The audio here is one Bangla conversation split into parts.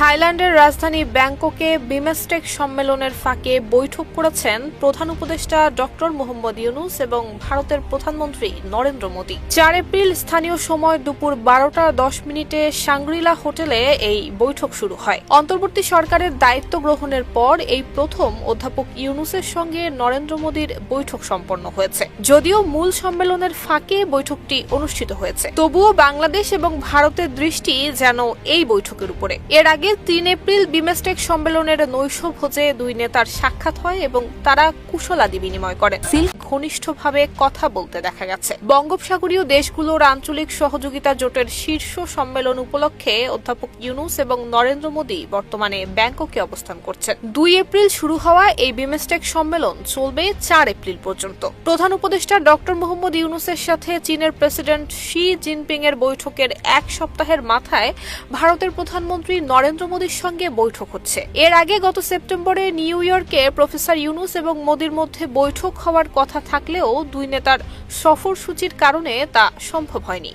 থাইল্যান্ডের রাজধানী ব্যাংককে বিমেস্টেক সম্মেলনের ফাঁকে বৈঠক করেছেন প্রধান উপদেষ্টা ডক্টর মোহাম্মদ ইউনুস এবং ভারতের প্রধানমন্ত্রী নরেন্দ্র মোদী। চার এপ্রিল স্থানীয় সময় দুপুর বারোটা দশ মিনিটে সাংগ্রিলা হোটেলে এই বৈঠক শুরু হয়। অন্তর্বর্তী সরকারের দায়িত্ব গ্রহণের পর এই প্রথম অধ্যাপক ইউনুসের সঙ্গে নরেন্দ্র মোদীর বৈঠক সম্পন্ন হয়েছে। যদিও মূল সম্মেলনের ফাঁকে বৈঠকটি অনুষ্ঠিত হয়েছে। তবুও বাংলাদেশ এবং ভারতের দৃষ্টি যেন এই বৈঠকের উপরে। এর আগে তিন এপ্রিল বিমেস্টেক সম্মেলনের নৈশ ভোজে দুই নেতার সাক্ষাৎ হয় এবং তারা কুশলাদি বিনিময় করে। সিল ঘনিষ্ঠভাবে কথা বলতে দেখা গেছে। বঙ্গোপসাগরীয় দেশগুলোর আঞ্চলিক সহযোগিতা জোটের শীর্ষ সম্মেলন উপলক্ষে অধ্যাপক ইউনুস এবং নরেন্দ্র মোদী বর্তমানে ব্যাংককে অবস্থান করছেন। দুই এপ্রিল শুরু হওয়া এই বিমেস্টেক সম্মেলন চলবে চার এপ্রিল পর্যন্ত। প্রধান উপদেষ্টা ডক্টর মোহাম্মদ ইউনুসের সাথে চীনের প্রেসিডেন্ট শি জিনপিং এর বৈঠকের এক সপ্তাহের মাথায় ভারতের প্রধানমন্ত্রী নরেন্দ্র মোদীর সঙ্গে বৈঠক হচ্ছে। এর আগে গত সেপ্টেম্বরে নিউ ইয়র্কে প্রফেসর ইউনুস এবং মোদীর মধ্যে বৈঠক হওয়ার কথা থাকলেও দুই নেতার সফরসূচির কারণে তা সম্ভব হয়নি।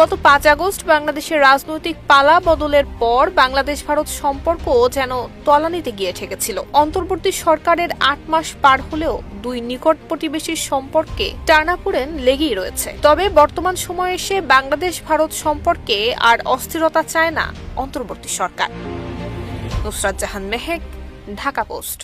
গত পাঁচ আগস্ট বাংলাদেশের রাজনৈতিক পালা বদলের পর বাংলাদেশ ভারত সম্পর্ক যেন তলানিতে গিয়ে ঠেকেছিল। অন্তর্বর্তী সরকারের আট মাস পার হলেও দুই নিকট প্রতিবেশীর সম্পর্কে টানাপোড়েন লেগেই রয়েছে। তবে বর্তমান সময়ে এসে বাংলাদেশ ভারত সম্পর্কে আর অস্থিরতা চায় না অন্তর্বর্তী সরকার। নুসরাত জাহান মেহেক, ঢাকা পোস্ট।